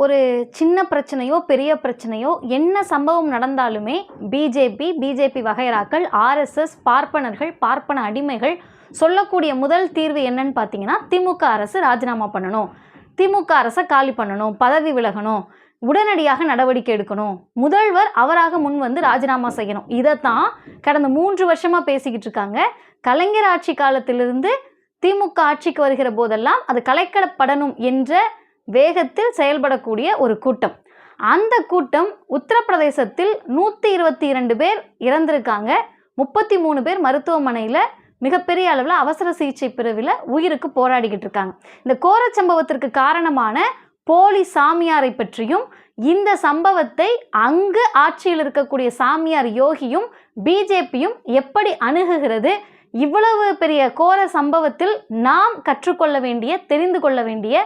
ஒரு சின்ன பிரச்சனையோ பெரிய பிரச்சனையோ என்ன சம்பவம் நடந்தாலுமே பிஜேபி பிஜேபி வகைராக்கள் ஆர்எஸ்எஸ் பார்ப்பனர்கள் பார்ப்பன அடிமைகள் சொல்லக்கூடிய முதல் தீர்வு என்னன்னு பார்த்தீங்கன்னா திமுக அரசு ராஜினாமா பண்ணணும். திமுக அரசை காலி பண்ணணும் பதவி விலகணும் உடனடியாக நடவடிக்கை எடுக்கணும். முதல்வர் அவராக முன் வந்து ராஜினாமா செய்யணும். இதைத்தான் கடந்த மூன்று வருஷமாக பேசிக்கிட்டு இருக்காங்க. கலைஞர் ஆட்சி காலத்திலிருந்து திமுக ஆட்சிக்கு வருகிற போதெல்லாம் அது கலைக்கப்படணும் என்ற வேகத்தில் செயல்படக்கூடிய ஒரு கூட்டம். அந்த கூட்டம் உத்தரப்பிரதேசத்தில் நூற்றி இருபத்தி இரண்டு பேர் இறந்திருக்காங்க. முப்பத்தி மூணு பேர் மருத்துவமனையில் மிகப்பெரிய அளவில் அவசர சிகிச்சை பிரிவில் உயிருக்கு போராடிக்கிட்டு இருக்காங்க. இந்த கோர சம்பவத்திற்கு காரணமான போலி சாமியாரை பற்றியும் இந்த சம்பவத்தை அங்கு ஆட்சியில் இருக்கக்கூடிய சாமியார் யோகியும் பிஜேபியும் எப்படி அணுகுகிறது இவ்வளவு பெரிய கோர சம்பவத்தில் நாம் கற்றுக்கொள்ள வேண்டிய தெரிந்து கொள்ள வேண்டிய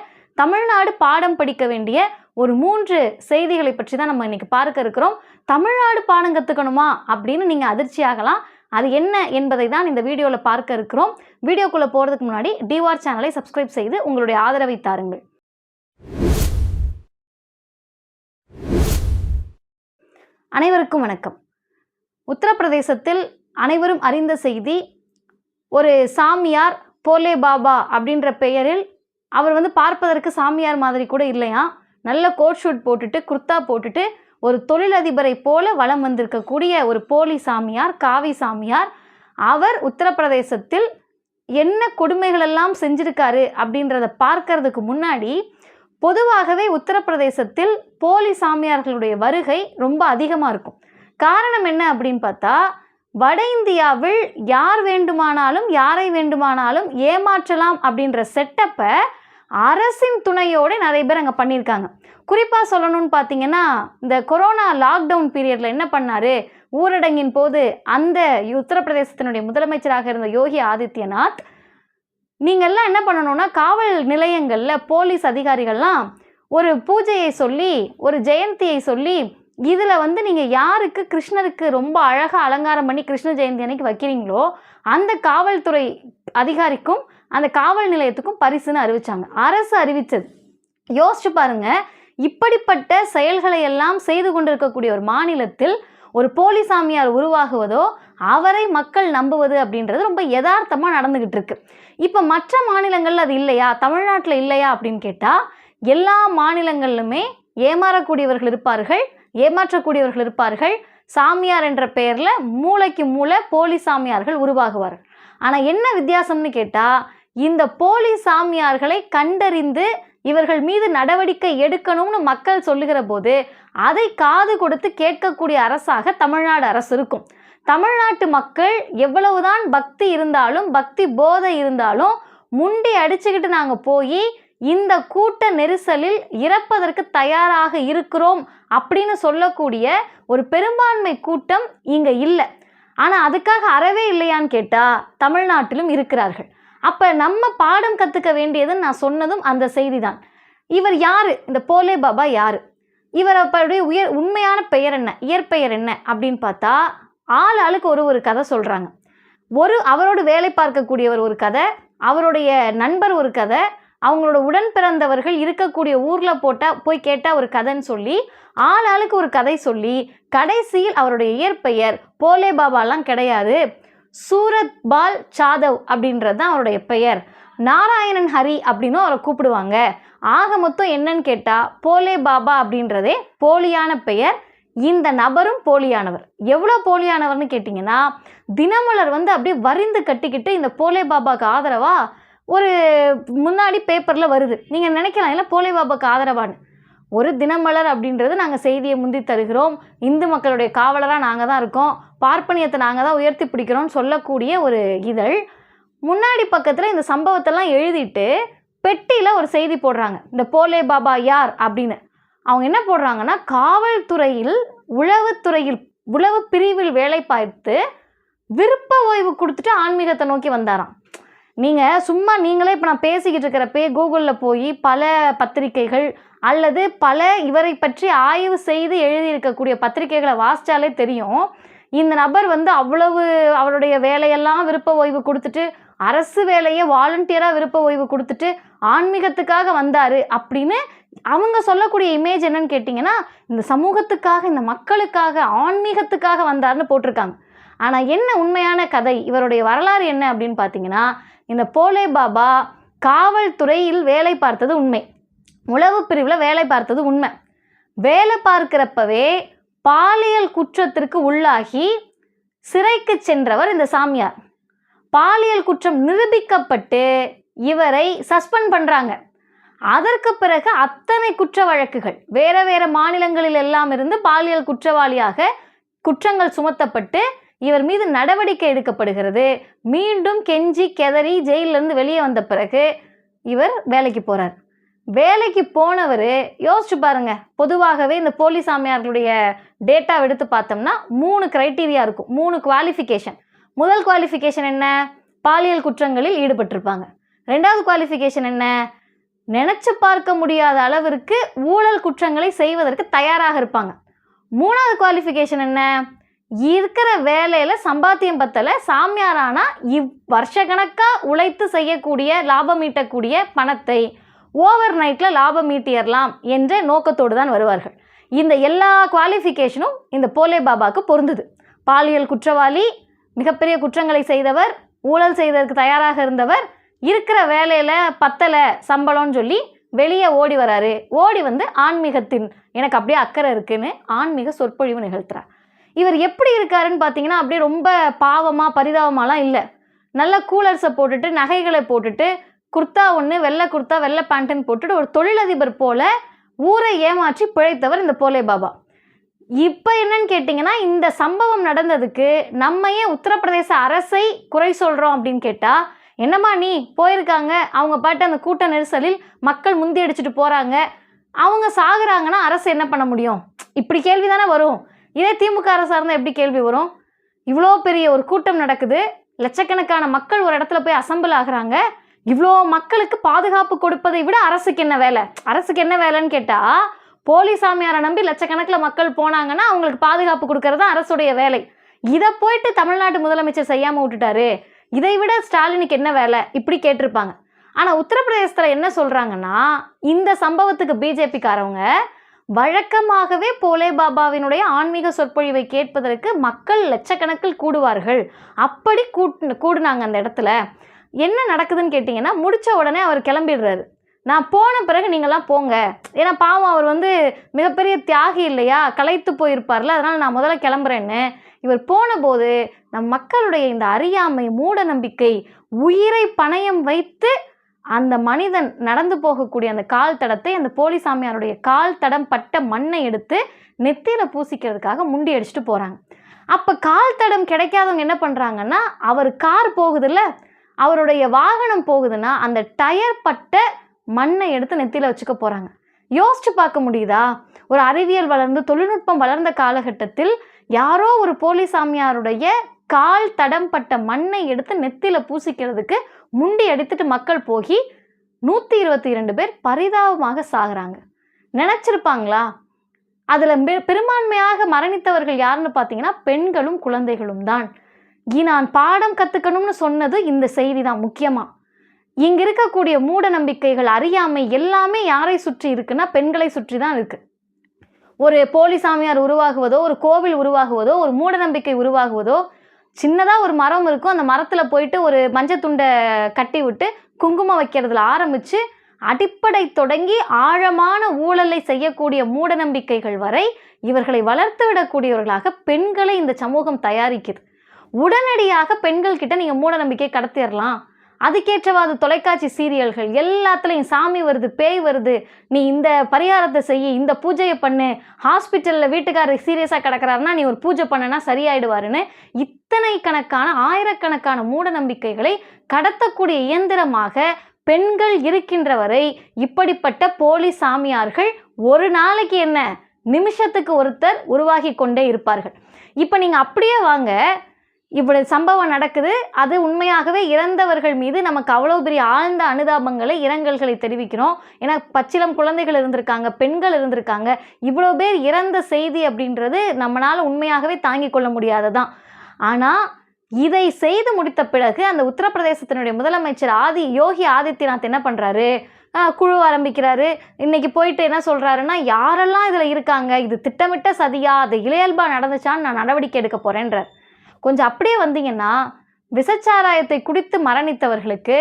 தமிழ்நாடு பாடம் படிக்க வேண்டிய ஒரு மூன்று செய்திகளை பற்றி தான் நம்ம இன்னைக்கு பார்க்க இருக்கிறோம். தமிழ்நாடு பாடம் கற்றுக்கணுமா அப்படின்னு நீங்கள் அதிர்ச்சி ஆகலாம் அது என்ன என்பதை தான் இந்த வீடியோவில் பார்க்க இருக்கிறோம். வீடியோக்குள்ளே போகிறதுக்கு முன்னாடி டிவார் சேனலை சப்ஸ்கிரைப் செய்து உங்களுடைய ஆதரவை தாருங்கள். அனைவருக்கும் வணக்கம். உத்தரப்பிரதேசத்தில் அனைவரும் அறிந்த செய்தி ஒரு சாமியார் போலே பாபா அப்படின்ற பெயரில் அவர் வந்து பார்ப்பதற்கு சாமியார் மாதிரி கூட இல்லையா? நல்ல கோட் ஷூட் போட்டுட்டு குர்தா போட்டுட்டு ஒரு தொழிலதிபரை போல வலம் வந்திருக்கக்கூடிய ஒரு போலி சாமியார் காவி சாமியார் அவர் உத்தரப்பிரதேசத்தில் என்ன கொடுமைகளெல்லாம் செஞ்சிருக்காரு அப்படின்றத பார்க்கறதுக்கு முன்னாடி பொதுவாகவே உத்தரப்பிரதேசத்தில் போலி சாமியார்களுடைய வருகை ரொம்ப அதிகமாக இருக்கும். காரணம் என்ன அப்படின்னு பார்த்தா வட இந்தியாவில் யார் வேண்டுமானாலும் யாரை வேண்டுமானாலும் ஏமாற்றலாம் அப்படின்ற செட்டப்பை அரசின் துணையோடு நிறைய பேர் அங்கே பண்ணியிருக்காங்க. குறிப்பாக சொல்லணும்னு பார்த்தீங்கன்னா இந்த கொரோனா லாக்டவுன் பீரியடில் என்ன பண்ணார்? ஊரடங்கின் போது அந்த உத்தரப்பிரதேசத்தினுடைய முதலமைச்சராக இருந்த யோகி ஆதித்யநாத் நீங்கள்லாம் என்ன பண்ணணும்னா காவல் நிலையங்களில் போலீஸ் அதிகாரிகள்லாம் ஒரு பூஜையை சொல்லி ஒரு ஜெயந்தியை சொல்லி இதில் வந்து நீங்கள் யாருக்கு கிருஷ்ணருக்கு ரொம்ப அழகாக அலங்காரம் பண்ணி கிருஷ்ண ஜெயந்தி அன்னைக்கு வைக்கிறீங்களோ அந்த காவல்துறை அதிகாரிக்கும் அந்த காவல் நிலையத்துக்கும் பரிசுன்னு அறிவிச்சாங்க. அரசு அறிவித்தது யோசிச்சு பாருங்க. இப்படிப்பட்ட செயல்களை எல்லாம் செய்து கொண்டிருக்கக்கூடிய ஒரு மாநிலத்தில் ஒரு போலி சாமியார் உருவாகுவதோ அவரை மக்கள் நம்புவது அப்படின்றது ரொம்ப யதார்த்தமாக நடந்துக்கிட்டு இருக்கு இப்போ மற்ற மாநிலங்கள்ல அது இல்லையா? தமிழ்நாட்டில் இல்லையா அப்படின்னு கேட்டால் எல்லா மாநிலங்களிலுமே ஏமாறக்கூடியவர்கள் இருப்பார்கள் ஏமாற்றக்கூடியவர்கள் இருப்பார்கள். சாமியார் என்ற பெயரில் மூளைக்கு மூளை போலி சாமியார்கள் உருவாகுவார்கள். ஆனால் என்ன வித்தியாசம்னு கேட்டால் இந்த போலி சாமியார்களை கண்டறிந்து இவர்கள் மீது நடவடிக்கை எடுக்கணும்னு மக்கள் சொல்லுகிற போது அதை காது கொடுத்து கேட்கக்கூடிய அரசாக தமிழ்நாடு அரசு இருக்கும். தமிழ்நாட்டு மக்கள் எவ்வளவுதான் பக்தி இருந்தாலும் பக்தி போதை இருந்தாலும் முண்டி அடிச்சுக்கிட்டு நாங்கள் போய் இந்த கூட்ட நெரிசலில் இறப்பதற்கு தயாராக இருக்கிறோம் அப்படின்னு சொல்லக்கூடிய ஒரு பெரும்பான்மை கூட்டம் இங்கே இல்லை. ஆனால் அதுக்காக அறவே இல்லையான்னு கேட்டால் தமிழ்நாட்டிலும் இருக்கிறார்கள். அப்போ நம்ம பாடம் கற்றுக்க வேண்டியதுன்னு நான் சொன்னதும் அந்த செய்தி தான் இவர் யார்? இந்த போலே பாபா யார்? இவர் அப்படி உயர் உண்மையான பெயர் என்ன? இயற்பெயர் என்ன? அப்படின்னு பார்த்தா ஆள் ஆளுக்கு ஒரு ஒரு கதை சொல்கிறாங்க ஒரு அவரோடு வேலை பார்க்கக்கூடியவர் ஒரு கதை அவருடைய நண்பர் ஒரு கதை அவங்களோட உடன் பிறந்தவர்கள் இருக்கக்கூடிய ஊரில் போட்டால் போய் கேட்டால் ஒரு கதைன்னு சொல்லி ஆள் ஆளுக்கு ஒரு கதை சொல்லி கடைசியில் அவருடைய இயற்பெயர் போலே பாபாலாம் கிடையாது. சூரத் பால் சாதவ் அப்படின்றது தான் அவருடைய பெயர். நாராயணன் ஹரி அப்படின்னும் அவரை கூப்பிடுவாங்க. ஆக மொத்தம் என்னன்னு கேட்டால் போலே பாபா அப்படின்றதே போலியான பெயர். இந்த நபரும் போலியானவர். எவ்வளோ போலியானவர்னு கேட்டிங்கன்னா தினமலர் வந்து அப்படியே வரிந்து கட்டிக்கிட்டு இந்த போலே பாபாவுக்கு ஆதரவாக ஒரு முன்னாடி பேப்பரில் வருது. நீங்கள் நினைக்கலாம் இல்லை போலே பாபாவுக்கு ஆதரவான்னு. ஒரு தினமலர் அப்படின்றது நாங்கள் செய்தியை முந்தி தருகிறோம். இந்து மக்களுடைய காவலராக நாங்கள் தான் இருக்கோம். பார்ப்பனியத்தை நாங்கள் தான் உயர்த்தி பிடிக்கிறோம்னு சொல்லக்கூடிய ஒரு இதழ். முன்னாடி பக்கத்தில் இந்த சம்பவத்தெல்லாம் எழுதிட்டு பெட்டியில் ஒரு செய்தி போடுறாங்க. இந்த போலே பாபா யார் அப்படின்னு. அவங்க என்ன போடுறாங்கன்னா காவல்துறையில் உளவுத்துறையில் உளவு பிரிவில் வேலை பார்த்து விருப்ப ஓய்வு கொடுத்துட்டு ஆன்மீகத்தை நோக்கி வந்தாராம். நீங்கள் சும்மா நீங்களே இப்போ நான் பேசிக்கிட்டு இருக்கிறப்பே கூகுளில் போய் பல பத்திரிகைகள் அல்லது பல இவரை பற்றி ஆய்வு செய்து எழுதியிருக்கக்கூடிய பத்திரிகைகளை வாசித்தாலே தெரியும். இந்த நபர் வந்து அவ்வளவு அவருடைய வேலையெல்லாம் விருப்ப ஓய்வு கொடுத்துட்டு அரசு வேலையை வாலண்டியராக விருப்ப ஓய்வு கொடுத்துட்டு ஆன்மீகத்துக்காக வந்தார் அப்படின்னு அவங்க சொல்லக்கூடிய இமேஜ் என்னன்னு கேட்டிங்கன்னா இந்த சமூகத்துக்காக இந்த மக்களுக்காக ஆன்மீகத்துக்காக வந்தார்னு போட்டிருக்காங்க. ஆனால் என்ன உண்மையான கதை? இவருடைய வரலாறு என்ன அப்படின்னு பார்த்தீங்கன்னா இந்த போலே பாபா காவல்துறையில் வேலை பார்த்தது உண்மை. உளவு பிரிவில் வேலை பார்த்தது உண்மை. வேலை பார்க்கிறப்பவே பாலியல் குற்றத்திற்கு உள்ளாகி சிறைக்கு சென்றவர் இந்த சாமியார். பாலியல் குற்றம் நிரூபிக்கப்பட்டு இவரை சஸ்பெண்ட் பண்ணுறாங்க அதற்கு பிறகு அத்தனை குற்ற வழக்குகள் வேற வேற மாநிலங்களில் எல்லாம் இருந்து பாலியல் குற்றவாளியாக குற்றங்கள் சுமத்தப்பட்டு இவர் மீது நடவடிக்கை எடுக்கப்படுகிறது. மீண்டும் கெஞ்சி கெதறி ஜெயிலிருந்து வெளியே வந்த பிறகு இவர் வேலைக்கு போகிறார் வேலைக்கு போனவர் யோசிச்சு பாருங்க. பொதுவாகவே இந்த போலி சாமியார்களுடைய டேட்டா எடுத்து பார்த்தோம்னா மூணு கிரைட்டீரியா இருக்கும். மூணு குவாலிஃபிகேஷன் முதல் குவாலிஃபிகேஷன் என்ன? பாலியல் குற்றங்களில் ஈடுபட்டிருப்பாங்க. ரெண்டாவது குவாலிஃபிகேஷன் என்ன? நினச்சி பார்க்க முடியாத அளவிற்கு ஊழல் குற்றங்களை செய்வதற்கு தயாராக இருப்பாங்க. மூணாவது குவாலிஃபிகேஷன் என்ன? இருக்கிற வேலையில் சம்பாத்தியம் பத்தலை சாமியாரானா இவ் வருஷக்கணக்காக உழைத்து செய்யக்கூடிய லாபம் ஈட்டக்கூடிய பணத்தை ஓவர் நைட்டில் லாபம் ஈட்டியறலாம் என்ற நோக்கத்தோடு தான் வருவார்கள். இந்த எல்லா குவாலிஃபிகேஷனும் இந்த போலே பாபாவுக்கு பொருந்துது. பாலியல் குற்றவாளி மிகப்பெரிய குற்றங்களை செய்தவர் ஊழல் செய்வதற்கு தயாராக இருந்தவர் இருக்கிற வேலையில் பத்தலை சம்பளம்னு சொல்லி வெளியே ஓடி வராரு. ஓடி வந்து ஆன்மீகத்தின் எனக்கு அப்படியே அக்கறை இருக்குன்னு ஆன்மீக சொற்பொழிவு நிகழ்த்துறார். இவர் எப்படி இருக்காருன்னு பார்த்தீங்கன்னா அப்படியே ரொம்ப பாவமாக பரிதாபமாலாம் இல்லை. நல்ல கூலர்ஸை போட்டுட்டு நகைகளை போட்டுட்டு குர்த்தா ஒன்று வெள்ளை குர்த்தா வெள்ளை பேண்ட்டுன்னு போட்டுட்டு ஒரு தொழிலதிபர் போல ஊரை ஏமாற்றி பிழைத்தவர் இந்த போலே பாபா. இப்போ என்னன்னு கேட்டிங்கன்னா இந்த சம்பவம் நடந்ததுக்கு நம்ம ஏன் உத்தரப்பிரதேச அரசை குறை சொல்கிறோம் அப்படின்னு கேட்டால் என்னம்மா நீ போயிருக்காங்க அவங்க பாட்டு அந்த கூட்ட நெரிசலில் மக்கள் முந்தி அடிச்சுட்டு போகிறாங்க அவங்க சாகுறாங்கன்னா அரசு என்ன பண்ண முடியும்? இப்படி கேள்வி தானே வரும். இதே திமுக அரசாக இருந்தால் எப்படி கேள்வி வரும்? இவ்வளோ பெரிய ஒரு கூட்டம் நடக்குது லட்சக்கணக்கான மக்கள் ஒரு இடத்துல போய் அசம்பிள் ஆகுறாங்க இவ்வளோ மக்களுக்கு பாதுகாப்பு கொடுப்பதை விட அரசுக்கு என்ன வேலை? அரசுக்கு என்ன வேலைன்னு கேட்டால் போலீஸ் சாமியாரை நம்பி லட்சக்கணக்கில் மக்கள் போனாங்கன்னா அவங்களுக்கு பாதுகாப்பு கொடுக்கறது தான் அரசுடைய வேலை. இதை போயிட்டு தமிழ்நாட்டு முதலமைச்சர் செய்யாமல் விட்டுட்டாரு. இதை விட ஸ்டாலினுக்கு என்ன வேலை? இப்படி கேட்டிருப்பாங்க. ஆனால் உத்தரப்பிரதேசத்தில் என்ன சொல்கிறாங்கன்னா இந்த சம்பவத்துக்கு பிஜேபிக்காரவங்க வழக்கமாகவே போலே பாபாவினுடைய ஆன்மீக சொற்பொழிவை கேட்பதற்கு மக்கள் லட்சக்கணக்கில் கூடுவார்கள். அப்படி கூட்டு கூடுனாங்க அந்த இடத்துல. என்ன நடக்குதுன்னு கேட்டிங்கன்னா முடித்த உடனே அவர் கிளம்பிடுறாரு. நான் போன பிறகு நீங்களாம் போங்க. ஏன்னா பாவம் அவர் வந்து மிகப்பெரிய தியாகி இல்லையா? களைத்து போயிருப்பார்ல அதனால் நான் முதல்ல கிளம்புறேன்னு. இவர் போனபோது நம் மக்களுடைய இந்த அறியாமை மூட நம்பிக்கை உயிரை பணயம் வைத்து அந்த மனிதன் நடந்து போகக்கூடிய அந்த கால் தடத்தை அந்த போலிசாமியாருடைய கால் தடம் பட்ட மண்ணை எடுத்து நெத்தியில் பூசிக்கிறதுக்காக முண்டி அடிச்சுட்டு போகிறாங்க அப்போ கால் தடம் கிடைக்காதவங்க என்ன பண்ணுறாங்கன்னா அவர் கார் போகுதுல்ல அவருடைய வாகனம் போகுதுன்னா அந்த டயர் பட்ட மண்ணை எடுத்து நெத்தியில் வச்சுக்க போகிறாங்க யோசிச்சு பார்க்க முடியுதா? ஒரு அறிவியல் வளர்ந்து தொழில்நுட்பம் வளர்ந்த காலகட்டத்தில் யாரோ ஒரு போலி சாமியாருடைய கால் தடம் பட்ட மண்ணை எடுத்து நெத்தியில் பூசிக்கிறதுக்கு முண்டி அடித்துட்டு மக்கள் போகி நூற்றி இருபத்தி இரண்டு பேர் பரிதாபமாக சாகிறாங்க. நினச்சிருப்பாங்களா? அதில் பெரும்பான்மையாக மரணித்தவர்கள் யாருன்னு பார்த்தீங்கன்னா பெண்களும் குழந்தைகளும் தான். நான் பாடம் கற்றுக்கணும்னு சொன்னது இந்த செய்தி தான் முக்கியமாக இங்கே இருக்கக்கூடிய மூட நம்பிக்கைகள் அறியாமை எல்லாமே யாரை சுற்றி இருக்குன்னா பெண்களை சுற்றி தான் இருக்கு. ஒரு போலி சாமியார் உருவாகுவதோ ஒரு கோவில் உருவாகுவதோ ஒரு மூட நம்பிக்கை உருவாகுவதோ சின்னதாக ஒரு மரம் இருக்கும் அந்த மரத்தில் போயிட்டு ஒரு மஞ்சத்துண்டை கட்டி விட்டு குங்குமம் வைக்கிறதுல ஆரம்பித்து அடிப்படை தொடங்கி ஆழமான ஊழலை செய்யக்கூடிய மூட நம்பிக்கைகள் வரை இவர்களை வளர்த்து விடக்கூடியவர்களாக பெண்களை இந்த சமூகம் தயாரிக்குது. உடனடியாக பெண்கள் கிட்ட நீங்கள் மூட நம்பிக்கை கடத்திடலாம் அதுக்கேற்றவாது தொலைக்காட்சி சீரியல்கள் எல்லாத்துலேயும் சாமி வருது பேய் வருது. நீ இந்த பரிகாரத்தை செய்ய இந்த பூஜையை பண்ணு. ஹாஸ்பிட்டலில் வீட்டுக்காரர் சீரியஸாக கிடக்கிறாருன்னா நீ ஒரு பூஜை பண்ணனா சரியாயிடுவாருன்னு இத்தனை கணக்கான ஆயிரக்கணக்கான மூட நம்பிக்கைகளை கடத்தக்கூடிய இயந்திரமாக பெண்கள் இருக்கின்ற வரை இப்படிப்பட்ட போலி சாமியார்கள் ஒரு நாளைக்கு என்ன நிமிஷத்துக்கு ஒருத்தர் உருவாகி கொண்டே இருப்பார்கள். இப்போ நீங்கள் அப்படியே வாங்க இப்படி சம்பவம் நடக்குது. அது உண்மையாகவே இறந்தவர்கள் மீது நமக்கு அவ்வளோ பெரிய ஆழ்ந்த அனுதாபங்களை இரங்கல்களை தெரிவிக்கிறோம். ஏன்னா பச்சிலம் குழந்தைகள் இருந்திருக்காங்க பெண்கள் இருந்திருக்காங்க. இவ்வளோ பேர் இறந்த செய்தி அப்படின்றது நம்மளால் உண்மையாகவே தாங்கிக் கொள்ள முடியாததான். ஆனால் இதை செய்து முடித்த பிறகு அந்த உத்தரப்பிரதேசத்தினுடைய முதலமைச்சர் ஆதி யோகி ஆதித்யநாத் என்ன பண்ணுறாரு குழு ஆரம்பிக்கிறாரு. இன்னைக்கு போயிட்டு என்ன சொல்கிறாருன்னா யாரெல்லாம் இதில் இருக்காங்க? இது திட்டமிட்ட சதியா? அது இளையல்பா நடந்துச்சான்னு நான் நடவடிக்கை எடுக்க போகிறேன்றார் கொஞ்சம் அப்படியே வந்தீங்கன்னா விசச்சாராயத்தை குடித்து மரணித்தவர்களுக்கு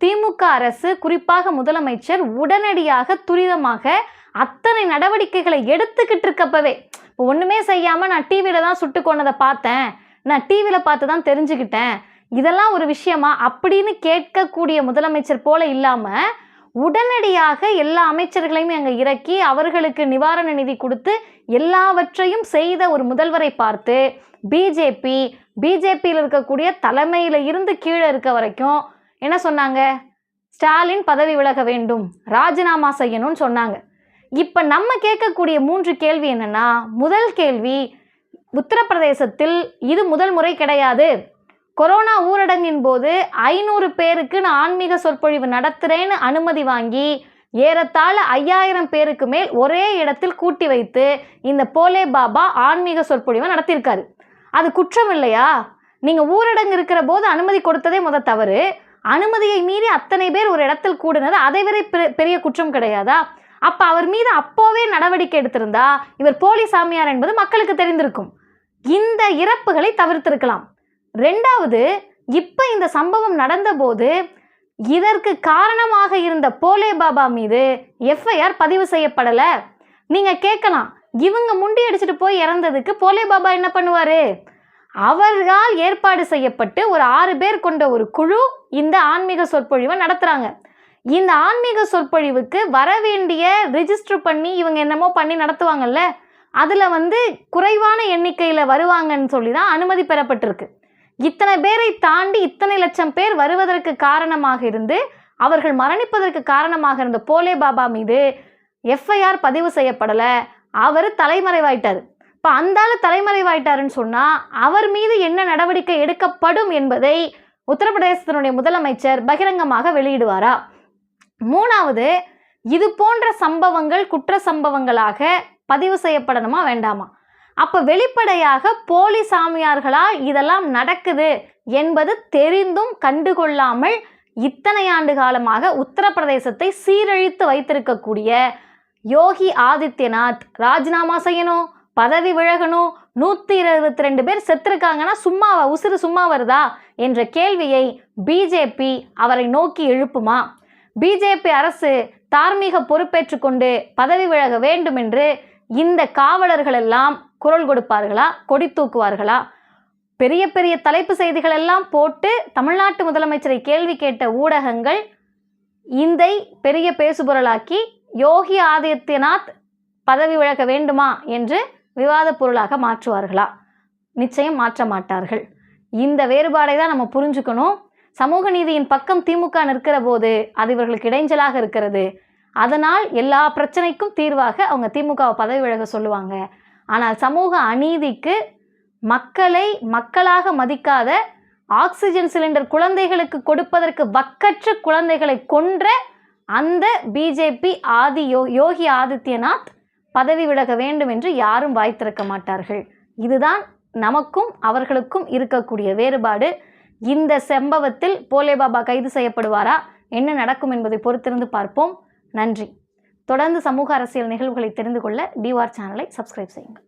திமுக அரசு குறிப்பாக முதலமைச்சர் உடனடியாக துரிதமாக அத்தனை நடவடிக்கைகளை எடுத்துக்கிட்டு இருக்கப்பவே. இப்போ ஒன்றுமே செய்யாமல் நான் டிவியில் தான் சுட்டு கொண்டதை பார்த்தேன். நான் டிவியில் பார்த்து தான் தெரிஞ்சுக்கிட்டேன். இதெல்லாம் ஒரு விஷயமா? அப்படின்னு கேட்கக்கூடிய முதலமைச்சர் போல இல்லாமல் உடனடியாக எல்லா அமைச்சர்களையும் அங்கே இறக்கி அவர்களுக்கு நிவாரண நிதி கொடுத்து எல்லாவற்றையும் செய்த ஒரு முதல்வரை பார்த்து பிஜேபி பிஜேபியில் இருக்கக்கூடிய தலைமையில் இருந்து கீழே இருக்க வரைக்கும் என்ன சொன்னாங்க? ஸ்டாலின் பதவி விலக வேண்டும் ராஜினாமா செய்யணும்னு சொன்னாங்க. இப்போ நம்ம கேட்கக்கூடிய மூன்று கேள்வி என்னன்னா முதல் கேள்வி உத்தரப்பிரதேசத்தில் இது முதல் முறை கிடையாது. கொரோனா ஊரடங்கின் போது ஐநூறு பேருக்கு நான் ஆன்மீக சொற்பொழிவு நடத்துகிறேன்னு அனுமதி வாங்கி ஏறத்தாழ ஐயாயிரம் பேருக்கு மேல் ஒரே இடத்தில் கூட்டி வைத்து இந்த போலே பாபா ஆன்மீக சொற்பொழிவை நடத்தியிருக்காரு. அது குற்றம் இல்லையா நீங்கள் ஊரடங்கு இருக்கிற போது அனுமதி கொடுத்ததே முத தவறு. அனுமதியை மீறி அத்தனை பேர் ஒரு இடத்தில் கூடினது அதை விட பெரிய குற்றம் கிடையாதா? அப்போ அவர் மீது அப்போவே நடவடிக்கை எடுத்திருந்தா இவர் போலி சாமியார் என்பது மக்களுக்கு தெரிந்திருக்கும். இந்த இறப்புகளை தவிர்த்திருக்கலாம். ரெண்டாவது இப்போ இந்த சம்பவம் நடந்தபோது இதற்கு காரணமாக இருந்த போலே பாபா மீது எஃப்ஐஆர் பதிவு செய்யப்படலை. நீங்கள் கேட்கலாம் இவங்க முண்டி அடிச்சுட்டு போய் இறந்ததுக்கு போலே பாபா என்ன பண்ணுவார்? அவர்களால் ஏற்பாடு செய்யப்பட்டு ஒரு ஆறு பேர் கொண்ட ஒரு குழு இந்த ஆன்மீக சொற்பொழிவை நடத்துகிறாங்க இந்த ஆன்மீக சொற்பொழிவுக்கு வர வேண்டிய ரிஜிஸ்டர் பண்ணி இவங்க என்னமோ பண்ணி நடத்துவாங்கல்ல? அதில் வந்து குறைவான எண்ணிக்கையில் வருவாங்கன்னு சொல்லி தான் அனுமதி பெறப்பட்டிருக்கு. இத்தனை பேரை தாண்டி இத்தனை லட்சம் பேர் வருவதற்கு காரணமாக இருந்து அவர்கள் மரணிப்பதற்கு காரணமாக இருந்த போலே பாபா மீது எஃப்ஐஆர் பதிவு செய்யப்படலை. அவர் தலைமறைவாயிட்டார். இப்போ அந்த தலைமறைவாயிட்டாருன்னு சொன்னால் அவர் மீது என்ன நடவடிக்கை எடுக்கப்படும் என்பதை உத்தரப்பிரதேசத்தினுடைய முதலமைச்சர் பகிரங்கமாக வெளியிடுவாரா? மூணாவது இது போன்ற சம்பவங்கள் குற்ற சம்பவங்களாக பதிவு செய்யப்படணுமா வேண்டாமா? அப்போ வெளிப்படையாக போலி சாமியார்களா இதெல்லாம் நடக்குது என்பது தெரிந்தும் கண்டுகொள்ளாமல் இத்தனை ஆண்டு காலமாக உத்தரப்பிரதேசத்தை சீரழித்து வைத்திருக்கக்கூடிய யோகி ஆதித்யநாத் ராஜினாமா செய்யணும் பதவி விலகணும் நூற்றி இருபத்தி ரெண்டு பேர் செத்துருக்காங்கன்னா சும்மாவா உசுறு சும்மா வருதா என்ற கேள்வியை பிஜேபி அவரை நோக்கி எழுப்புமா? பிஜேபி அரசு தார்மீக பொறுப்பேற்று கொண்டு பதவி விலக வேண்டும் என்று இந்த காவலர்கள் எல்லாம் குரல் கொடுப்பார்களா கொடி தூக்குவார்களா? பெரிய பெரிய தலைப்பு செய்திகள் எல்லாம் போட்டு தமிழ்நாட்டு முதலமைச்சரை கேள்வி கேட்ட ஊடகங்கள் இதை பெரிய பேசுபொருளாக்கி யோகி ஆதித்யநாத் பதவி விலக வேண்டுமா என்று விவாத பொருளாக மாற்றுவார்களா? நிச்சயம் மாற்ற மாட்டார்கள். இந்த வேறுபாடை தான் நம்ம புரிஞ்சுக்கணும். சமூக நீதியின் பக்கம் திமுக நிற்கிற போது அது இவர்களுக்கு இடைஞ்சலாக இருக்கிறது. அதனால் எல்லா பிரச்சனைக்கும் தீர்வாக அவங்க திமுகவை பதவி விலக சொல்லுவாங்க. ஆனால் சமூக அநீதிக்கு மக்களை மக்களாக மதிக்காத ஆக்சிஜன் சிலிண்டர் குழந்தைகளுக்கு கொடுப்பதற்கு வக்கற்ற குழந்தைகளை கொன்ற அந்த பிஜேபி ஆதி யோ யோகி ஆதித்யநாத் பதவி விலக வேண்டும் என்று யாரும் வாய் திறக்க மாட்டார்கள். இதுதான் நமக்கும் அவர்களுக்கும் இருக்கக்கூடிய வேறுபாடு. இந்த சம்பவத்தில் போலே பாபா கைது செய்யப்படுவாரா? என்ன நடக்கும் என்பதை பொறுத்திருந்து பார்ப்போம். நன்றி. தொடர்ந்து சமூக அரசியல் நிகழ்வுகளை தெரிந்து கொள்ள டிவார் சேனலை சப்ஸ்கிரைப் செய்யுங்கள்.